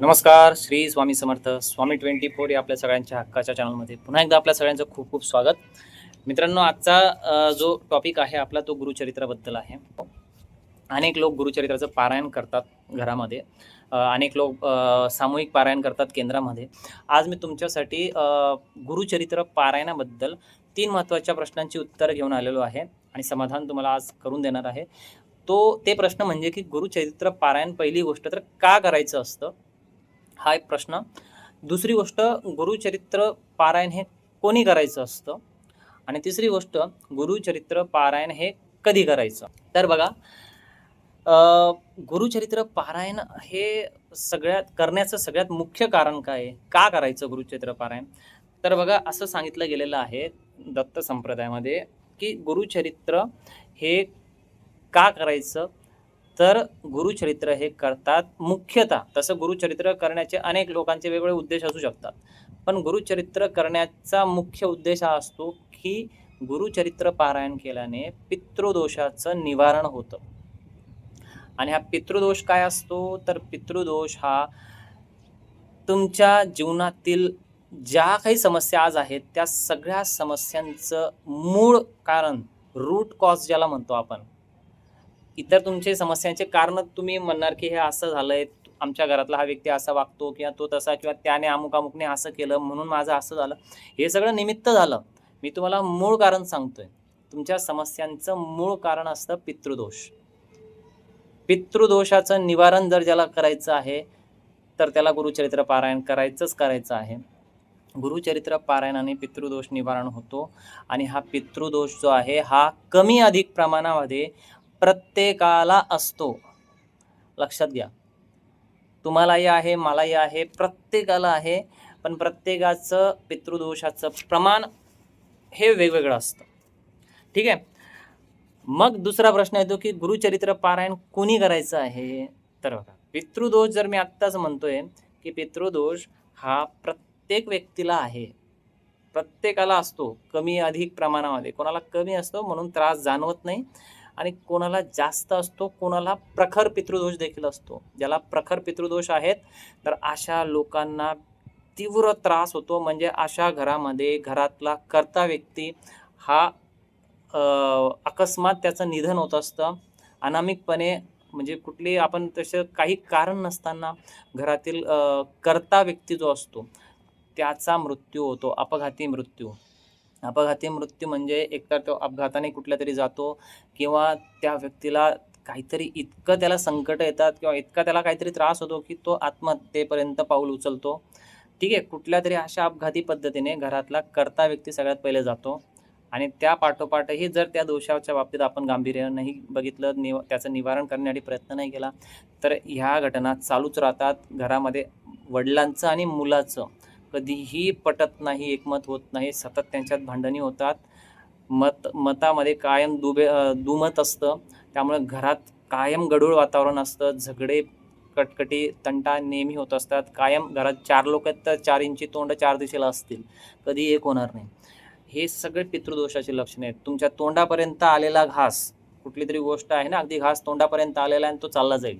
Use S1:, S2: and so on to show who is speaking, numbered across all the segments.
S1: नमस्कार Shri Swami Samarth Swami twenty four या आपल्या सगळ्यांच्या हक्काच्या चॅनलमध्ये पुन्हा एकदा आपल्या सगळ्यांचं खूप खूप स्वागत. मित्रांनो आजचा जो टॉपिक आहे आपला तो गुरुचरित्राबद्दल आहे. अनेक लोक गुरुचरित्राचं पारायण करतात घरामध्ये. अनेक लोक सामूहिक पारायण करतात केंद्रामध्ये. आज मी तुमच्यासाठी गुरुचरित्र पारायणाबद्दल तीन महत्त्वाच्या प्रश्नांची उत्तरं घेऊन आलेलो आहे आणि समाधान तुम्हाला आज करून देणार आहे. तो ते प्रश्न म्हणजे की गुरुचरित्र पारायण पहिली गोष्ट तर का करायचं असतं? हा एक प्रश्न. दुसरी गोष्ट गुरुचरित्र पारायण हे कोणी करायचं असतं? आणि तिसरी गोष्ट गुरुचरित्र पारायण हे कधी करायचं? तर बघा गुरुचरित्र पारायण हे सगळ्यात करण्याचं सगळ्यात मुख्य कारण काय आहे? का करायचं गुरुचरित्र पारायण? तर बघा असं सांगितलं गेलेलं आहे दत्त संप्रदायामध्ये की गुरुचरित्र हे का करायचं? तर गुरुचरित्र हे करतात मुख्यतः. तसं गुरुचरित्र करण्याचे अनेक लोकांचे वेगवेगळे उद्देश असू शकतात. पण गुरुचरित्र करण्याचा मुख्य उद्देश हा असतो की गुरुचरित्र पारायण केल्याने पितृदोषाचं निवारण होतं. आणि हा पितृदोष काय असतो? तर पितृदोष हा तुमच्या जीवनातील ज्या काही समस्या आज आहेत त्या सगळ्या समस्यांचं मूळ कारण रूट कॉज ज्याला म्हणतो आपण इतर तुमचे समस्यांचे कारण तुम्ही म्हणणार की हे असं झालंय आमच्या घरातला हा व्यक्ती असा वागतो किंवा तो तसा किंवा त्याने अमुक अमुकने असं केलं म्हणून माझं असं झालं. हे सगळं निमित्त झालं. मी तुम्हाला मूळ कारण सांगतोय. तुमच्या समस्यांचं मूळ कारण असतं पितृदोष. पितृदोषाचं निवारण जर ज्याला करायचं आहे तर त्याला गुरुचरित्र पारायण करायचंच करायचं आहे. गुरुचरित्र पारायणाने पितृदोष निवारण होतो आणि हा पितृदोष जो आहे हा कमी अधिक प्रमाणामध्ये प्रत्येकाला असतो. लक्षात घ्या. तुम्हालाही आहे मलाही आहे प्रत्येकाला आहे पण प्रत्येकाचं पितृदोषाचं प्रमाण हे वेगवेगळं असतं. ठीक आहे? मग दुसरा प्रश्न येतो की गुरुचरित्र पारायण कोणी करायचं आहे? तर बघा पितृदोष जर मी आत्ताच म्हणतोय की पितृदोष हा प्रत्येक व्यक्तीला आहे. प्रत्येकाला असतो कमी अधिक प्रमाणामध्ये. कोणाला कमी असतो म्हणून त्रास जाणवत नाही. आणि कोणाला जास्त असतो कोणाला प्रखर पितृदोष देखील असतो. ज्याला प्रखर पितृदोष आहेत तर अशा लोकांना तीव्र त्रास होतो. म्हणजे अशा घरामध्ये घरातला कर्ता व्यक्ती हा अकस्मात त्याचं निधन होत असतं. अनामिकपणे म्हणजे कुठली आपण तसं काही कारण नसताना घरातील कर्ता व्यक्ती जो असतो त्याचा मृत्यू होतो. अपघाती मृत्यू. अपघाती मृत्यू म्हणजे एकतर तो अपघाताने कुठल्या तरी जातो किंवा त्या व्यक्तीला काहीतरी इतकं त्याला संकट येतात किंवा इतका त्याला काहीतरी त्रास होतो की तो आत्महत्येपर्यंत पाऊल उचलतो. ठीक आहे कुठल्या तरी अशा अपघाती पद्धतीने घरातला कर्ता व्यक्ती सगळ्यात पहिले जातो आणि त्या पाठोपाठही जर त्या दोषाच्या बाबतीत आपण गांभीर्य नाही बघितलं निव त्याचं निवारण करण्यासाठी प्रयत्न नाही केला तर ह्या घटना चालूच राहतात घरामध्ये वडिलांचं आणि मुलाचं. कधीही पटत नाही एकमत होत नाही सतत त्यांच्यात भांडणी होतात. मत मतामध्ये कायम दुबे दुमत असतं. त्यामुळे घरात कायम गढूळ वातावरण असतं. झगडे कटकटी तंटा नेहमी होत असतात. कायम घरात चार लोक आहेत तर चार इंची तोंड चार दिशेला असतील. कधी एक होणार नाही. हे सगळे पितृदोषाचे लक्षणे आहेत. तुमच्या तोंडापर्यंत आलेला घास कुठली तरी गोष्ट आहे ना अगदी घास तोंडापर्यंत आलेला आहे आणि तो चालला जाईल.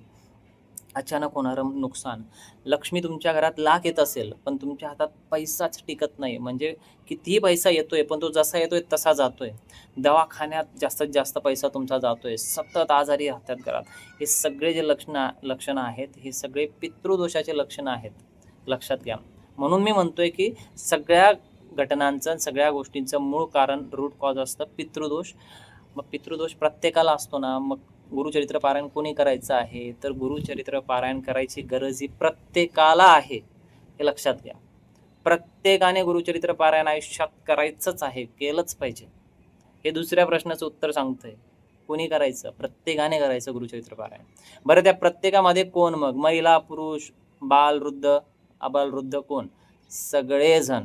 S1: अचानक होणारं नुकसान. लक्ष्मी तुमच्या घरात लाख येत असेल पण तुमच्या हातात पैसाच टिकत नाही. म्हणजे कितीही पैसा येतोय पण तो जसा येतोय तसा जातोय. दवाखान्यात जास्तीत जास्त पैसा तुमचा जातोय. सतत आजारी राहतात घरात. हे सगळे जे लक्षणं लक्षणं आहेत हे सगळे पितृदोषाचे लक्षणं आहेत. लक्षात घ्या. म्हणून मी म्हणतोय की सगळ्या घटनांचं सगळ्या गोष्टींचं मूळ कारण रूट कॉज असतं पितृदोष. मग पितृदोष प्रत्येकाला असतो ना मग गुरुचरित्र पारायण कोणी करायचं आहे? तर गुरुचरित्र पारायण करायची गरज ही प्रत्येकाला आहे. हे लक्षात घ्या. प्रत्येकाने गुरुचरित्र पारायण आयुष्यात करायचंच आहे केलंच पाहिजे. हे दुसऱ्या प्रश्नाचं उत्तर सांगतंय. कोणी करायचं? प्रत्येकाने करायचं गुरुचरित्र पारायण. बरं त्या प्रत्येकामध्ये कोण मग? महिला पुरुष बाल वृद्ध अबाल वृद्ध कोण? सगळेजण.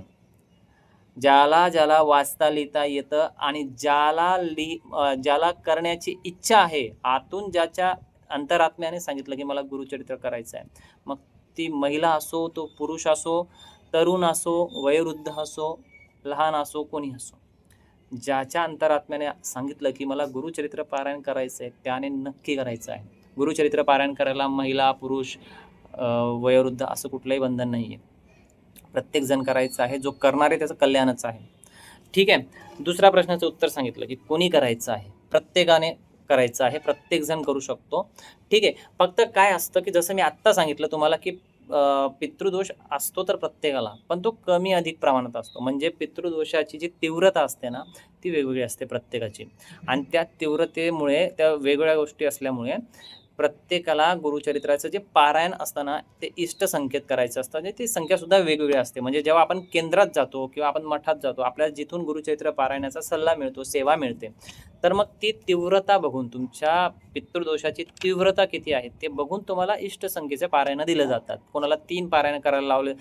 S1: ज्याला ज्याला वाचता लिहिता येतं आणि ज्याला लि ज्याला करण्याची इच्छा आहे आतून ज्याच्या अंतरात्म्याने सांगितलं की मला गुरुचरित्र करायचं आहे. मग ती महिला असो तो पुरुष असो तरुण असो वयोवृद्ध असो लहान असो कोणी असो ज्याच्या अंतरात्म्याने सांगितलं की मला गुरुचरित्र पारायण करायचं आहे त्याने नक्की करायचं आहे. गुरुचरित्र पारायण करायला महिला पुरुष वयोवृद्ध असं कुठलंही बंधन नाही आहे प्रत्येकजण करायचं आहे जो करणारे त्याचं कल्याणच आहे. ठीक आहे? दुसऱ्या प्रश्नाचं उत्तर सांगितलं की कोणी करायचं आहे? प्रत्येकाने करायचं आहे प्रत्येकजण करू शकतो. ठीक आहे? फक्त काय असतं की जसं मी आत्ता सांगितलं तुम्हाला की पितृदोष असतो तर प्रत्येकाला पण तो कमी अधिक प्रमाणात असतो. म्हणजे पितृदोषाची जी तीव्रता असते ना ती वेगवेगळी असते प्रत्येकाची. आणि त्या तीव्रतेमुळे त्या वेगवेगळ्या गोष्टी असल्यामुळे प्रत्येकाला गुरुचरित्राचं जे पारायण असताना ते इष्ट संकेत करायचं असतं. म्हणजे ती संख्यासुद्धा वेगवेगळी असते. म्हणजे जेव्हा आपण केंद्रात जातो किंवा आपण मठात जातो आपल्याला जिथून गुरुचरित्र पारायणाचा सल्ला मिळतो सेवा मिळते. तर मग ती तीव्रता बघून तुमच्या पितृदोषाची तीव्रता किती आहे ते बघून तुम्हाला इष्ट संख्येचे पारायणं दिलं जातात. कोणाला तीन पारायणं करायला लावले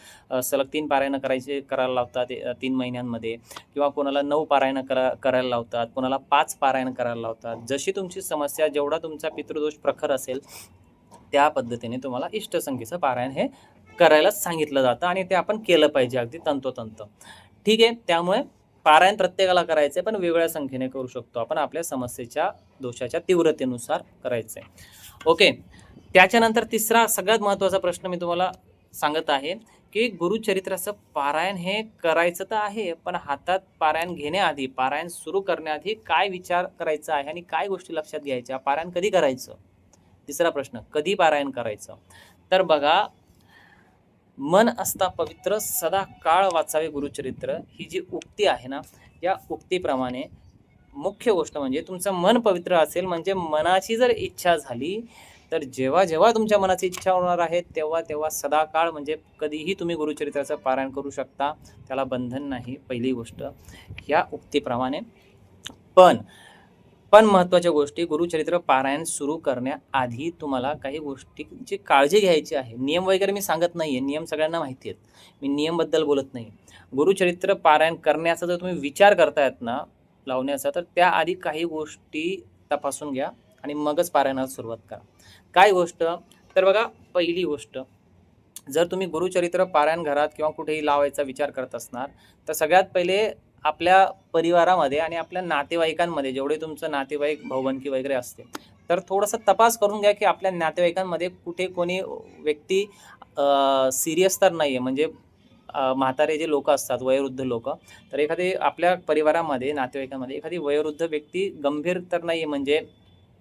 S1: सलग तीन पारायणं करायचे करायला लावतात तीन महिन्यांमध्ये. किंवा कोणाला नऊ पारायणं करा करायला लावतात कोणाला पाच पारायण करायला लावतात. जशी तुमची समस्या जेवढा तुमचा पितृदोष प्रखर असेल त्या पद्धतीने तुम्हाला इष्टसंख्येचं पारायण हे करायला सांगितलं जातं आणि ते आपण केलं पाहिजे अगदी तंतोतंत. ठीक आहे त्यामुळे पारायण प्रत्येकाला करायचं आहे पण वेगळ्या संख्येने करू शकतो आपण आपल्या समस्येच्या दोषाच्या तीव्रतेनुसार करायचं आहे ओके त्याच्यानंतर तिसरा सगळ्यात महत्त्वाचा प्रश्न मी तुम्हाला सांगत आहे की गुरुचरित्राचं पारायण हे करायचं तर आहे पण हातात पारायण घेण्याआधी पारायण सुरू करण्याआधी काय विचार करायचा आहे आणि काय गोष्टी लक्षात घ्यायच्या? पारायण कधी करायचं? तिसरा प्रश्न कधी पारायण करायचं? तर बघा मन असता पवित्र सदा काळ वाचावे गुरुचरित्र. ही जी उक्ती आहे ना या उक्तीप्रमाणे मुख्य गोष्ट म्हणजे तुमचं मन पवित्र असेल म्हणजे मनाची जर इच्छा झाली तर जेव्हा जेव्हा तुमच्या मनाची इच्छा होणार आहे तेव्हा तेव्हा सदाकाळ म्हणजे कधीही तुम्ही गुरुचरित्राचं पारायण करू शकता. त्याला बंधन नाही पहिली गोष्ट. ह्या उक्तीप्रमाणे. पण पण महत्त्वाच्या गोष्टी गुरुचरित्र पारायण सुरू करण्याआधी तुम्हाला काही गोष्टीची काळजी घ्यायची आहे. नियम वगैरे मी सांगत नाही आहे नियम सगळ्यांना माहिती आहेत मी नियमबद्दल बोलत नाही. गुरुचरित्र पारायण करण्याचा जर तुम्ही विचार करतायत ना लावण्याचा तर त्याआधी काही गोष्टी तपासून घ्या आणि मगच पारायणाला सुरुवात करा. काय गोष्ट? तर बघा पहिली गोष्ट. जर तुम्ही गुरुचरित्र पारायण घरात किंवा कुठेही लावायचा विचार करत असणार तर सगळ्यात पहिले आपल्या परिवारामध्ये आणि आपल्या नातेवाईकांमध्ये जेवढे तुमचं नातेवाईक भाऊबंदकी वगैरे असते तर थोडासा तपास करून घ्या की आपल्या नातेवाईकांमध्ये कुठे कोणी व्यक्ती सिरियस तर नाही आहे म्हणजे म्हातारे जे लोक असतात वयोवृद्ध लोक तर एखादी आपल्या परिवारामध्ये नातेवाईकांमध्ये एखादी वयोवृद्ध व्यक्ती गंभीर तर नाही आहे म्हणजे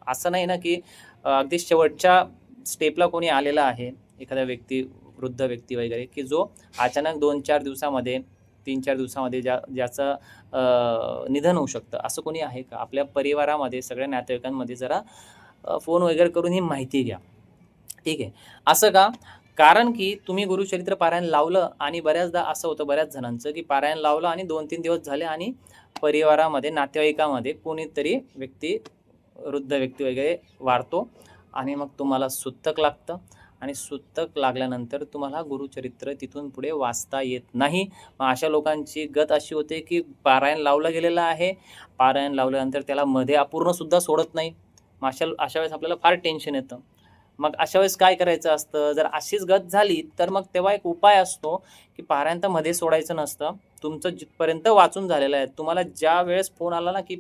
S1: असं नाही ना की अगदी शेवटच्या स्टेपला कोणी आलेला आहे एखादा व्यक्ती वृद्ध व्यक्ती वगैरे की जो अचानक दोन चार दिवसामध्ये तीन चार दिवसामध्ये ज्या ज्याचं निधन होऊ शकतं. असं कोणी आहे का? आपल्या परिवारामध्ये सगळ्या नातेवाईकांमध्ये जरा फोन वगैरे करून ही माहिती घ्या. ठीक आहे? असं का? कारण की तुम्ही गुरुचरित्र पारायण लावलं आणि बऱ्याचदा असं होतं बऱ्याच जणांचं की पारायण लावलं आणि दोन तीन दिवस झाले आणि परिवारामध्ये नातेवाईकामध्ये कोणीतरी व्यक्ती वृद्ध व्यक्ती वगैरे वारतो आणि मग तुम्हाला सुत्तक लागतं. आणि सुतक लागल्यानंतर तुम्हाला गुरुचरित्र तिथून पुढे वाचता येत नाही. मग अशा लोकांची गत अशी होते की पारायण लावलं गेलेलं आहे. पारायण लावल्यानंतर त्याला मध्ये अपूर्णसुद्धा सोडत नाही. मग अशा अशा वेळेस आपल्याला फार टेन्शन येतं. मग अशा वेळेस काय करायचं असतं? जर अशीच गत झाली तर मग तेव्हा एक उपाय असतो की पारायण तर मध्ये सोडायचं नसतं. तुमचं जिथपर्यंत वाचून झालेलं आहे तुम्हाला ज्या वेळेस फोन आला ना की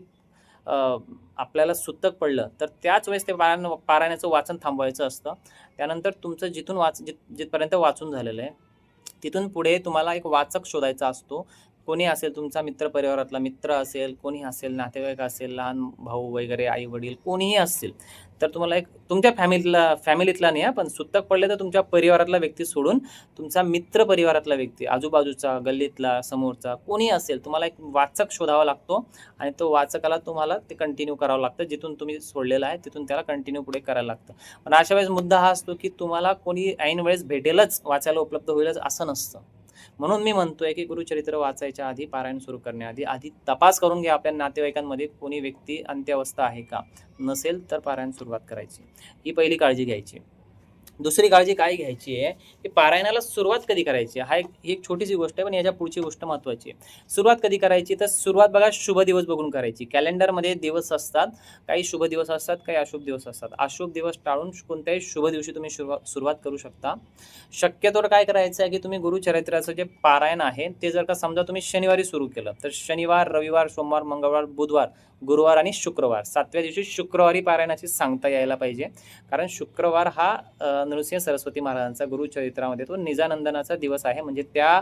S1: आपल्याला सुतक पडलं तर त्याच वेळेस ते पारायण पारायणाचं वाचन थांबवायचं असतं. त्यानंतर तुमचं जिथून वाच जिथ जिथपर्यंत वाचून झालेलं आहे तिथून पुढे तुम्हाला एक वाचक शोधायचा असतो. कोणी असेल तुमचा मित्र परिवारातला मित्र असेल कोणी असेल नातेवाईक असेल लहान भाऊ वगैरे आई वडील कोणीही असतील तर तुम्हाला एक तुमच्या फॅमिलीतला फॅमिलीतला नाही पण सुतक पडले तर तुमच्या परिवारातला व्यक्ती सोडून तुमचा मित्र परिवारातला व्यक्ती आजूबाजूचा गल्लीतला समोरचा कोणी असेल तुम्हाला एक वाचक शोधावा लागतो आणि तो वाचकाला तुम्हाला ते कंटिन्यू करावं लागतं. जिथून तुम्ही सोडलेलं आहे तिथून त्याला कंटिन्यू पुढे करायला लागतं. पण अशा वेळेस मुद्दा हा असतो की तुम्हाला कोणी ऐन वेळेस भेटेलच वाचायला उपलब्ध होईलच असं नसतं. म्हणून मी म्हणतोय की गुरुचरित्र वाचायच्या आधी पारायण सुरू करण्याआधी आधी तपास करून घ्या आपल्या नातेवाईकांमध्ये कोणी व्यक्ती अंत्यावस्था आहे का? नसेल तर पारायण सुरुवात करायची. ही पहिली काळजी घ्यायची. दुसरी काळजी काय घ्यायची आहे? की पारायणाला सुरुवात कधी करायची हा एक ही एक छोटीशी गोष्ट आहे पण याच्या पुढची गोष्ट महत्त्वाची आहे. सुरुवात कधी करायची? तर सुरुवात बघा शुभ दिवस बघून करायची. कॅलेंडरमध्ये दिवस असतात. काही शुभ दिवस असतात काही अशुभ दिवस असतात. अशुभ दिवस टाळून कोणत्याही शुभ दिवशी तुम्ही सुरुवात सुरुवात करू शकता. शक्यतोवर काय करायचं आहे की तुम्ही गुरुचरित्राचं जे पारायण आहे ते जर का समजा तुम्ही शनिवारी सुरू केलं तर शनिवार रविवार सोमवार मंगळवार बुधवार गुरुवार आणि शुक्रवार. सातव्या दिवशी शुक्रवारी पारायणाची सांगता यायला पाहिजे. कारण शुक्रवार हा नृसिंह सरस्वती महाराजांचा गुरुचरित्रामध्ये तो निजानंदनाचा दिवस आहे. म्हणजे त्या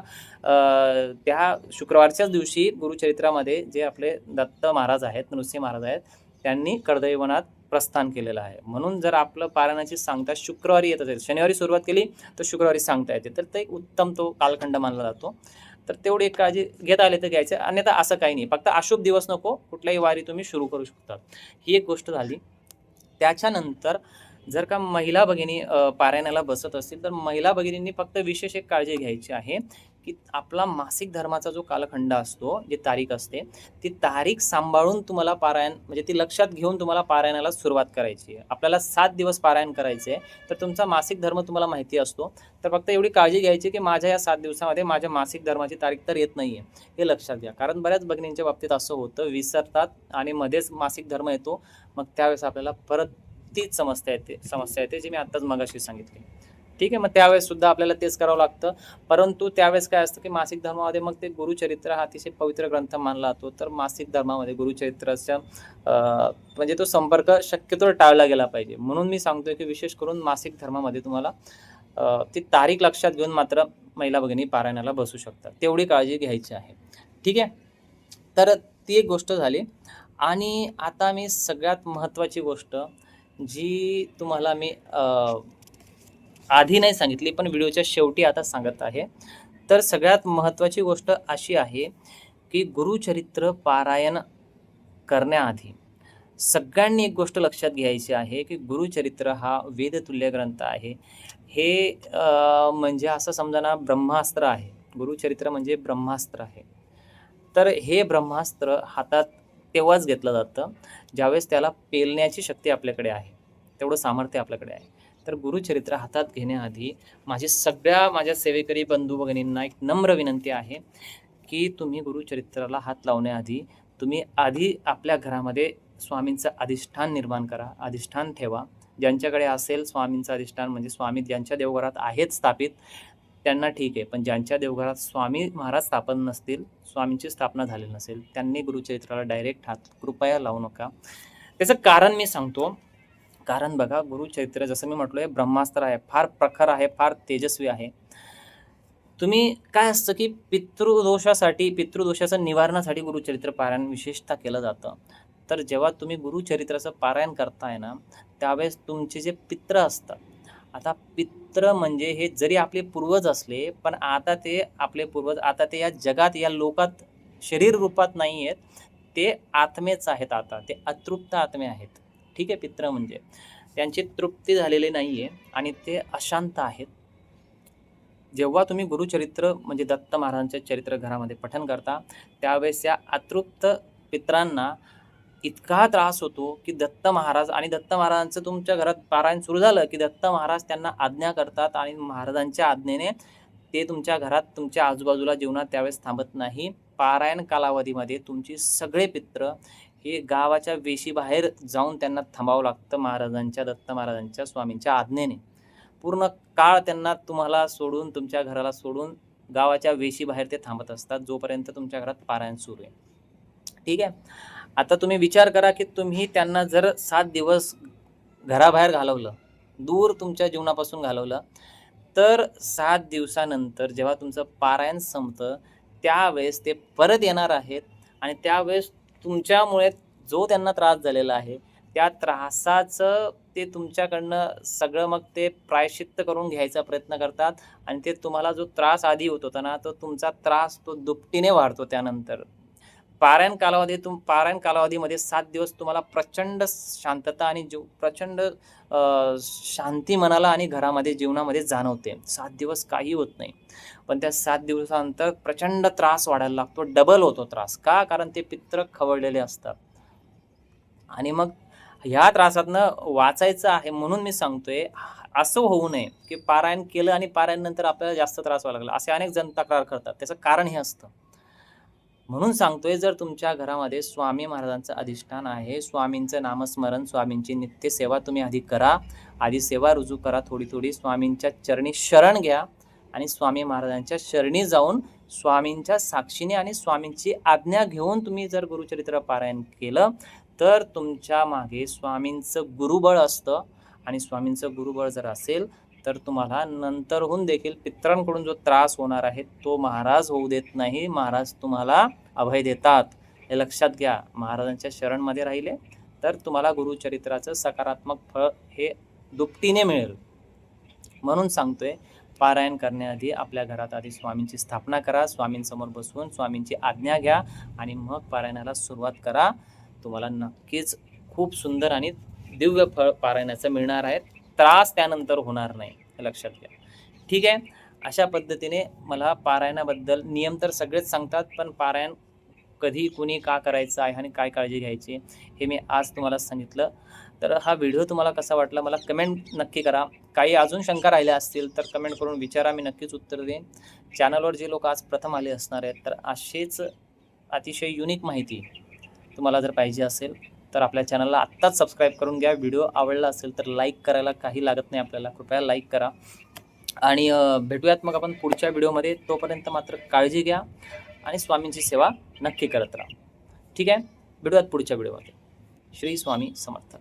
S1: त्या शुक्रवारच्याच दिवशी गुरुचरित्रामध्ये जे आपले दत्त महाराज आहेत नृसिंह महाराज आहेत त्यांनी कर्दळीवनात प्रस्थान केलेलं आहे. म्हणून जर आपलं पारायणाची सांगता शुक्रवारी येत असेल शनिवारी सुरुवात केली तर शुक्रवारी सांगता येते. तर ते एक उत्तम तो कालखंड मानला जातो. तर तेवढी एक काळजी घेता आली तर घ्यायचं. अन्यथा असं काही नाही. फक्त अशुभ दिवस नको कुठल्याही वारी तुम्ही सुरू करू शकता. ही एक गोष्ट झाली. त्याच्यानंतर जर का महिला भगिनी पारायणाला बसत असतील तर महिला भगिनींनी फक्त विशेष एक काळजी घ्यायची आहे. की आपला मासिक धर्माचा जो कालखंड असतो जी तारीख असते ती तारीख सांभाळून तुम्हाला पारायण म्हणजे ती लक्षात घेऊन तुम्हाला पारायणाला सुरुवात करायची आहे. आपल्याला सात दिवस पारायण करायचे आहे तर तुमचा मासिक धर्म तुम्हाला माहिती असतो. तर फक्त एवढी काळजी घ्यायची की माझ्या या सात दिवसामध्ये माझ्या मासिक धर्माची तारीख तर येत नाही आहे हे लक्षात घ्या. कारण बऱ्याच भगिनींच्या बाबतीत असं होतं विसरतात आणि मध्येच मासिक धर्म येतो. मग त्यावेळेस आपल्याला परत तीच समस्या येते समस्या येते जी मी आत्ताच मगाशी सांगितली. ठीक आहे मग त्यावेळेस सुद्धा आपल्याला तेच करावं लागतं. परंतु त्यावेळेस काय असतं की मासिक धर्मामध्ये मग ते गुरुचरित्र हा अतिशय पवित्र ग्रंथ मानला जातो. तर मासिक धर्मामध्ये गुरुचरित्राच्या म्हणजे तो संपर्क शक्यतो टाळला गेला पाहिजे. म्हणून मी सांगतोय की विशेष करून मासिक धर्मामध्ये तुम्हाला ती तारीख लक्षात घेऊन मात्र महिला भगिनी पारायणाला बसू शकतात. तेवढी काळजी घ्यायची आहे. ठीक आहे? तर ती एक गोष्ट झाली. आणि आता मी सगळ्यात महत्त्वाची गोष्ट जी तुम्हाला मी आधी नाही सांगितली पण व्हिडिओच्या शेवटी आता सांगत आहे. तर सगळ्यात महत्त्वाची गोष्ट अशी आहे की गुरुचरित्र पारायण करण्याआधी सगळ्यांनी एक गोष्ट लक्षात घ्यायची आहे की गुरुचरित्र हा वेदतुल्य ग्रंथ आहे. हे म्हणजे असं समजा ना ब्रह्मास्त्र आहे. गुरुचरित्र म्हणजे ब्रह्मास्त्र आहे. तर हे ब्रह्मास्त्र हातात तेव्हाच घेतलं जातं ज्यावेळेस त्याला पेलण्याची शक्ती आपल्याकडे आहे. तेवढं सामर्थ्य आपल्याकडे आहे. तर गुरुचरित्र हातात घेण्याआधी माझी सगळ्या माझ्या सेवेकरी बंधू भगिनींना एक नम्र विनंती आहे की तुम्ही गुरुचरित्राला हात लावण्याआधी तुम्ही आधी आपल्या घरामध्ये स्वामींचं अधिष्ठान निर्माण करा अधिष्ठान ठेवा. ज्यांच्याकडे असेल स्वामींचं अधिष्ठान म्हणजे स्वामी ज्यांच्या देवघरात आहेत स्थापित त्यांना ठीक आहे. पण ज्यांच्या देवघरात स्वामी महाराज स्थापन नसतील स्वामींची स्थापना झालेली नसेल त्यांनी गुरुचरित्राला डायरेक्ट हात कृपया लावू नका. त्याचं कारण मी सांगतो. कारण बघा गुरुचरित्र जसं मी म्हटलं आहे ब्रह्मास्त्र आहे फार प्रखर आहे फार तेजस्वी आहे. तुम्ही काय असतं की पितृदोषासाठी पितृदोषाचं निवारणासाठी गुरुचरित्र पारायण विशेषतः केलं जातं. तर जेव्हा तुम्ही गुरुचरित्राचं पारायण करताय ना त्यावेळेस तुमचे जे पित्र असतात आता पित्र म्हणजे हे जरी आपले पूर्वज असले पण आता ते आपले पूर्वज आता ते या जगात या लोकात शरीर रूपात नाही आहेत ते आत्मेच आहेत आता ते अतृप्त आत्मे आहेत. ठीक आहे पित्र म्हणजे. त्यांची तृप्ती झालेली नाही आहे आणि ते अशांत आहेत. जेव्हा तुम्ही गुरुचरित्र म्हणजे दत्त महाराजांचे चरित्र घरामध्ये पठन करता त्यावेळेस या अतृप्त पित्रांना इतका त्रास होतो की दत्त महाराज आणि दत्त महाराजांचं तुमच्या घरात पारायण सुरू झालं की दत्त महाराज त्यांना आज्ञा करतात आणि महाराजांच्या आज्ञेने ते तुमच्या घरात तुमच्या आजूबाजूला जीवनात त्यावेळेस थांबत नाही. पारायण कालावधीमध्ये तुमची सगळे पित्र हे गावाच्या वेशीबाहेर जाऊन त्यांना थांबावं लागतं महाराजांच्या दत्त महाराजांच्या स्वामींच्या आज्ञेने. पूर्ण काळ त्यांना तुम्हाला सोडून तुमच्या घराला सोडून गावाच्या वेशीबाहेर ते थांबत असतात जोपर्यंत तुमच्या घरात पारायण सुरू आहे. ठीक आहे? आता तुम्ही विचार करा की तुम्ही त्यांना जर सात दिवस घराबाहेर घालवलं दूर तुमच्या जीवनापासून घालवलं तर सात दिवसानंतर जेव्हा तुमचं पारायण संपतं त्यावेळेस ते परत येणार आहेत आणि त्यावेळेस तुमच्यामुळे जो त्यांना त्रास झालेला आहे त्या त्रासाचं ते तुमच्याकडनं सगळं मग ते प्रायश्चित्त करून घ्यायचा प्रयत्न करतात आणि ते तुम्हाला जो त्रास आधी होत होता ना तो तुमचा त्रास तो दुपटीने वाढतो त्यानंतर. पारायण कालावधी तुम पारायण कालावधीमध्ये सात दिवस तुम्हाला प्रचंड शांतता आणि जीव प्रचंड शांती मनाला आणि घरामध्ये जीवनामध्ये जाणवते. सात दिवस काही होत नाही. पण त्या सात दिवसानंतर प्रचंड त्रास वाढायला लागतो. डबल होतो त्रास. का? कारण ते पित्र खवळलेले असतात. आणि मग ह्या त्रासातनं वाचायचं आहे म्हणून मी सांगतोय असं होऊ नये की पारायण केलं आणि पारायण नंतर आपल्याला जास्त त्रास व्हायला लागला. असे अनेक जण तक्रार करतात. त्याचं कारण हे असतं. म्हणून सांगतोय जर तुमच्या घरामध्ये स्वामी महाराजांचं अधिष्ठान आहे स्वामींचं नामस्मरण स्वामींची नित्यसेवा तुम्ही आधी करा आधी सेवा रुजू करा थोडी थोडी स्वामींच्या चरणी शरण घ्या आणि स्वामी महाराजांच्या शरणी जाऊन स्वामींच्या साक्षीने आणि स्वामींची आज्ञा घेऊन तुम्ही जर गुरुचरित्र पारायण केलं तर तुमच्या मागे स्वामींचं गुरुबळ असतं आणि स्वामींचं गुरुबळ जर असेल तर तुम्हाला नंतरहून देखील पित्रांकडून जो त्रास होणार आहे तो महाराज होऊ देत नाही. महाराज तुम्हाला अभय देतात. हे लक्षात घ्या महाराजांच्या शरणमध्ये राहिले तर तुम्हाला गुरुचरित्राचं सकारात्मक फळ हे दुपटीने मिळेल. म्हणून सांगतोय पारायण करण्याआधी आपल्या घरात आधी स्वामींची स्थापना करा स्वामींसमोर बसवून स्वामींची आज्ञा घ्या आणि मग पारायणाला सुरुवात करा. तुम्हाला नक्कीच खूप सुंदर आणि दिव्य फळ पारायणाचं मिळणार आहे. त्रास त्यानंतर होणार नाही हे लक्षात घ्या. ठीक आहे? अशा पद्धतीने मला पारायणाबद्दल नियम तर सगळेच सांगतात पण पारायण कधी कुणी का करायचं आहे आणि काय काळजी घ्यायची हे मी आज तुम्हाला सांगितलं. तर हा व्हिडिओ तुम्हाला कसा वाटला मला कमेंट नक्की करा. काही अजून शंका राहिल्या असतील तर कमेंट करून विचारा मी नक्कीच उत्तर देईन. चॅनलवर जे लोक आज प्रथम आले असणार आहेत तर असेच अतिशय युनिक माहिती तुम्हाला जर पाहिजे असेल तर आपल्या चॅनलला आत्ताच सबस्क्राईब करून घ्या. व्हिडिओ आवडला असेल तर लाईक करायला काही लागत नाही आपल्याला. कृपया लाईक करा. आणि भेटूयात मग आपण पुढच्या व्हिडिओमध्ये. तोपर्यंत मात्र काळजी घ्या आणि स्वामींची सेवा नक्की करत राहा. ठीक आहे? भेटूयात पुढच्या व्हिडिओमध्ये. श्री स्वामी समर्थ.